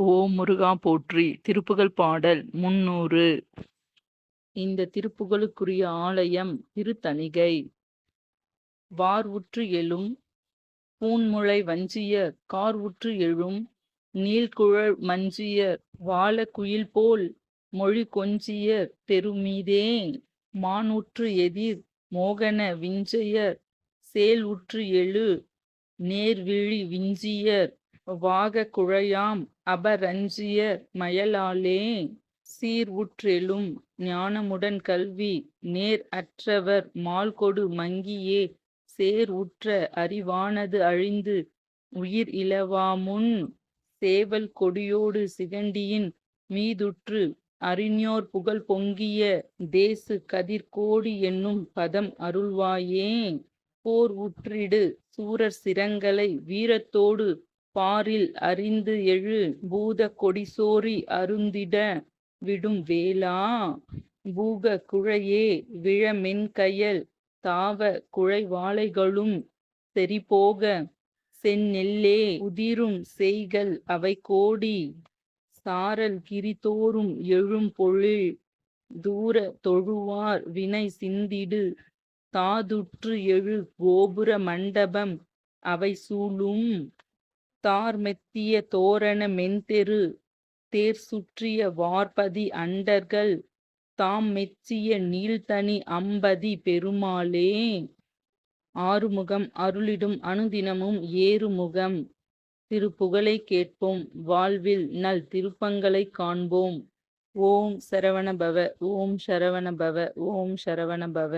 ஓம் முருகா போற்றி. திருப்புகழ் பாடல் முன்னூறு. இந்த திருப்புகளுக்குரிய ஆலயம் திருத்தணிகை. வார்வுற்று எழும். பூன்முளை வஞ்சியர் கார்வுற்று எழும். நீள்குழல் மஞ்சியர் வாழ குயில் போல் மொழி கொஞ்சியர் பெருமீதே. மானுற்று எதிர் மோகன விஞ்சையர். சேல் உற்று எழு. நேர்விழி விஞ்சியர். வாக குழையாம் அபரஞ்சியர் மயலாலே சீர்வுற்றெழும் ஞானமுடன் கல்வி நேர் அற்றவர் மால்கொடு மங்கியே சேர் உற்ற அறிவானது அழிந்து உயிர் இலவாமுன் சேவல் கொடியோடு சிகண்டியின் மீதுற்று அறிஞோர் புகழ் பொங்கிய தேசு கதிர்கோடி என்னும் பதம் அருள்வாயே. போர் உற்றிடு சூரர் சிரங்களை வீரத்தோடு பாரில் அறிந்து எழு பூத கொடிசோரி அருந்திட விடும் வேளா. பூக குழையே விழமென்கயல் தாவ குழைவாளைகளும் செறிபோக செந்நெல்லே உதிரும் செய்கள் அவை கோடி. சாரல் கிரிதோறும் எழும் பொழில் தூர தொழுவார் வினை சிந்திடு. தாதுற்று எழு கோபுர மண்டபம் அவை சூழும் தார் மெத்திய தோரண மென்தெரு தேர் சுற்றிய வார்பதி அண்டர்கள் தாம் மெச்சிய நீள்தனி அம்பதி பெருமாளே. ஆறுமுகம் அருளிடும் அனுதினமும் ஏறுமுகம். திருப்புகழை கேட்போம் வாழ்வில் நல் திருப்பங்களை காண்போம். ஓம் சரவண பவ ஓம் சரவண பவ ஓம் சரவண பவ